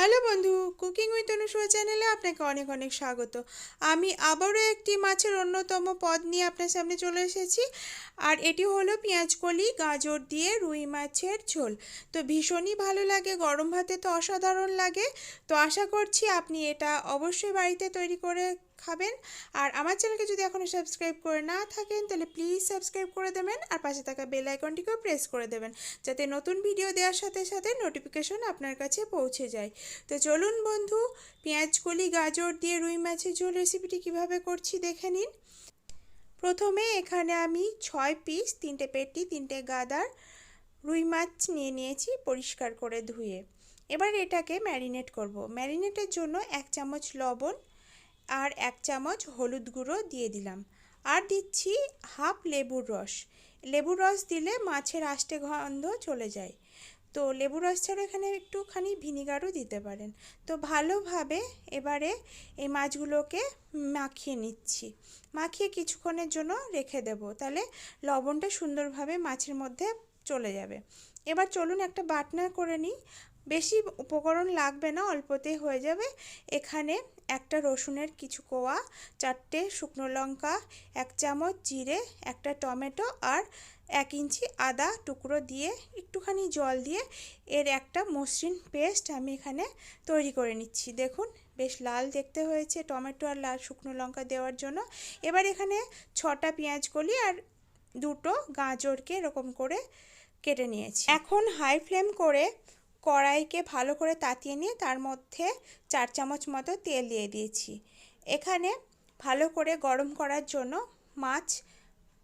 Hello বন্ধু, cooking with Anusuiya চ্যানেলে আপনাকে অনেক অনেক স্বাগত। আমি আবারও একটি মাছের অন্যতম পদ নিয়ে আপনার সামনে চলে এসেছি, আর এটি হলো পেঁয়াজকলি গাজর দিয়ে রুই মাছের ঝোল। তো ভীষণই ভালো লাগে, গরম ভাতে তো অসাধারণ লাগে। তো আশা করছি আপনি এটা অবশ্যই বাড়িতে তৈরি করে খাবেন। আর আমার চ্যানেলকে যদি এখনও সাবস্ক্রাইব করে না থাকেন, তাহলে প্লিজ সাবস্ক্রাইব করে দেবেন আর পাশে থাকা বেল আইকনটিকেও প্রেস করে দেবেন, যাতে নতুন ভিডিও দেওয়ার সাথে সাথে নোটিফিকেশন আপনার কাছে পৌঁছে যায়। তো চলুন বন্ধু পেঁয়াজকলি গাজর দিয়ে রুই মাছের ঝোল রেসিপিটি কীভাবে করছি দেখে নিন। প্রথমে এখানে আমি ছয় পিস তিনটে পেটি, তিনটে গাদার রুই মাছ নিয়ে নিয়েছি পরিষ্কার করে ধুয়ে। এবার এটাকে ম্যারিনেট করব। ম্যারিনেটের জন্য এক চামচ লবণ আর এক চামচ হলুদ গুঁড়ো দিয়ে দিলাম। আর দিচ্ছি হাফ লেবুর রস। লেবুর রস দিলে মাছের আষ্টে গন্ধ চলে যায়। তো লেবুর রস ছাড়া এখানে একটুখানি ভিনিগারও দিতে পারেন। তো ভালোভাবে এবারে এই মাছগুলোকে মাখিয়ে নিচ্ছি। মাখিয়ে কিছুক্ষণের জন্য রেখে দেব। তাহলে লবণটা সুন্দরভাবে মাছের মধ্যে চলে যাবে। এবার চলুন একটা বাটনা করে নিই। বেশি উপকরণ লাগবে না, অল্পতেই হয়ে যাবে। এখানে একটা রসুনের কিছু কোয়া, চারটে শুকনো লঙ্কা, এক চামচ জিরে, একটা টমেটো আর এক ইঞ্চি আদা টুকরো দিয়ে একটুখানি জল দিয়ে এর একটা মসৃণ পেস্ট আমি এখানে তৈরি করে নিচ্ছি। দেখুন, বেশ লাল দেখতে হয়েছে টমেটো আর লাল শুকনো লঙ্কা দেওয়ার জন্য। এবার এখানে ছটা পেঁয়াজ কলি আর দুটো গাজরকে এরকম করে কেটে নিয়েছি। এখন হাই ফ্লেম করে কড়াইকে ভালো করে তাতিয়ে নিয়ে তার মধ্যে চার চামচ মতো তেল দিয়ে দিয়েছি। এখানে ভালো করে গরম করার জন্য মাছ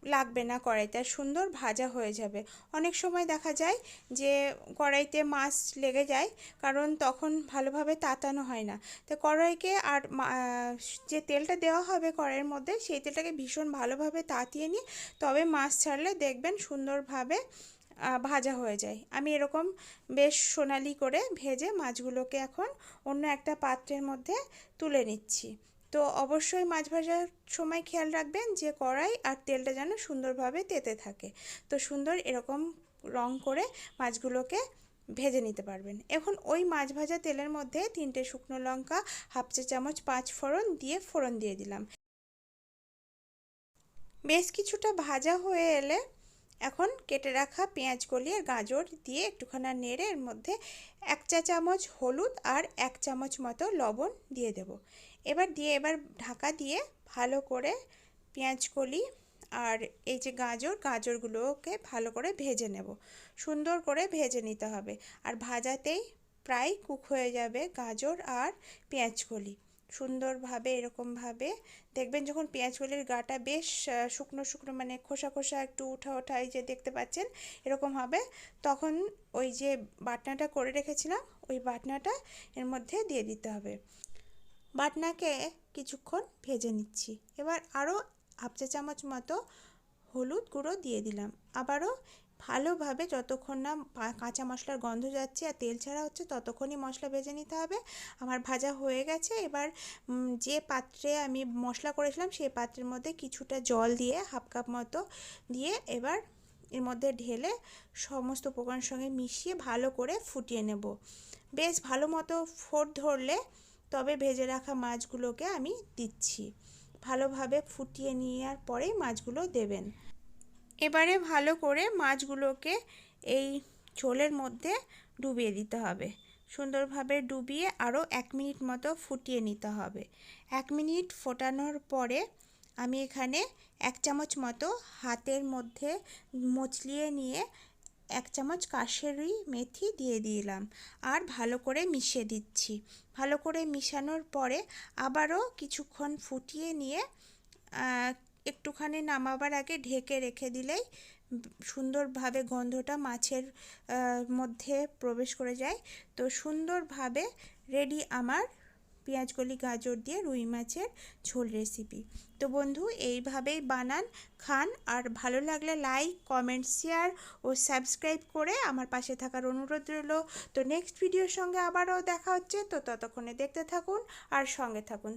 লাগবে না কড়াইতে সুন্দর ভাজা হয়ে যাবে। অনেক সময় দেখা যায় যে কড়াইতে মাছ লেগে যায়, কারণ তখন ভালোভাবে তাতানো হয় না। তো কড়াইকে আর যে তেলটা দেওয়া হবে কড়াইয়ের মধ্যে, সেই তেলটাকে ভীষণ ভালোভাবে তাতিয়ে নিয়ে তবে মাছ ছাড়লে দেখবেন সুন্দরভাবে ভাজা হয়ে যায়। আমি এরকম বেশ সোনালি করে ভেজে মাছগুলোকে এখন অন্য একটা পাত্রের মধ্যে তুলে নিচ্ছি। তো অবশ্যই মাছ ভাজার সময় খেয়াল রাখবেন যে কড়াই আর তেলটা যেন সুন্দরভাবে তেতে থাকে। তো সুন্দর এরকম রং করে মাছগুলোকে ভেজে নিতে পারবেন। এখন ওই মাছ ভাজা তেলের মধ্যে তিনটে শুকনো লঙ্কা, হাফ চা চামচ পাঁচ ফোড়ন দিয়ে ফোড়ন দিয়ে দিলাম। বেশ কিছুটা ভাজা হয়ে এলে এখন কেটে রাখা পেঁয়াজ কলি আর গাজর দিয়ে একটুখানি নেড়ে এর মধ্যে এক চা চামচ হলুদ আর এক চামচ মতো লবণ দিয়ে দেব। এবার দিয়ে, এবার ঢাকা দিয়ে ভালো করে পেঁয়াজ কলি আর এই যে গাজর, গাজরগুলোকে ভালো করে ভেজে নেব। সুন্দর করে ভেজে নিতে হবে। আর ভাজাতেই প্রায় কুক হয়ে যাবে গাজর আর পেঁয়াজ কলি। সুন্দরভাবে, এরকমভাবে। দেখবেন যখন পেঁয়াজগুলির গাটা বেশ শুকনো শুকনো মানে খোসা খোসা একটু উঠা ওঠা এই যে দেখতে পাচ্ছেন, এরকম হবে। তখন ওই যে বাটনাটা করে রেখেছিলাম, ওই বাটনাটা এর মধ্যে দিয়ে দিতে হবে। বাটনাকে কিছুক্ষণ ভেজে নিচ্ছি। এবার আরও হাফ চা চামচ মতো হলুদ গুঁড়ো দিয়ে দিলাম। আবারও ভালোভাবে যতক্ষণ না কাঁচা মশলার গন্ধ যাচ্ছে আর তেল ছাড়া হচ্ছে ততক্ষণই মশলা ভেজে নিতে হবে। আমার ভাজা হয়ে গেছে। এবার যে পাত্রে আমি মশলা করেছিলাম সেই পাত্রের মধ্যে কিছুটা জল দিয়ে, হাফ কাপ মতো দিয়ে এবার এর মধ্যে ঢেলে সমস্ত উপকরণের সঙ্গে মিশিয়ে ভালো করে ফুটিয়ে নেব। বেশ ভালো মতো ফোট ধরলে তবে ভেজে রাখা মাছগুলোকে আমি দিচ্ছি। ভালোভাবে ফুটিয়ে নেওয়ার পরেই মাছগুলো দেবেন। এবারে ভালো করে মাছগুলোকে এই ঝোলের মধ্যে ডুবিয়ে দিতে হবে। সুন্দরভাবে ডুবিয়ে আরও এক মিনিট মতো ফুটিয়ে নিতে হবে। এক মিনিট ফোটানোর পরে আমি এখানে এক চামচ মতো হাতের মধ্যে মচলিয়ে নিয়ে এক চামচ কাশেরি মেথি দিয়ে দিলাম। আর ভালো করে মিশিয়ে দিচ্ছি। ভালো করে মিশানোর পরে আবারও কিছুক্ষণ ফুটিয়ে নিয়ে একটুখানি নামাবার আগে ঢেকে রেখে দিলেই সুন্দরভাবে গন্ধটা মাছের মধ্যে প্রবেশ করে যায়। তো সুন্দরভাবে রেডি আমার পেঁয়াজকলি গাজর দিয়ে রুই মাছের ঝোল রেসিপি তো বন্ধু, এইভাবেই বানান, খান, আর ভালো লাগলে লাইক কমেন্ট শেয়ার ও সাবস্ক্রাইব করে আমার পাশে থাকার অনুরোধ রইল। তো নেক্সট ভিডিওর সঙ্গে আবারও দেখা হচ্ছে। তো ততক্ষণে দেখতে থাকুন আর সঙ্গে থাকুন।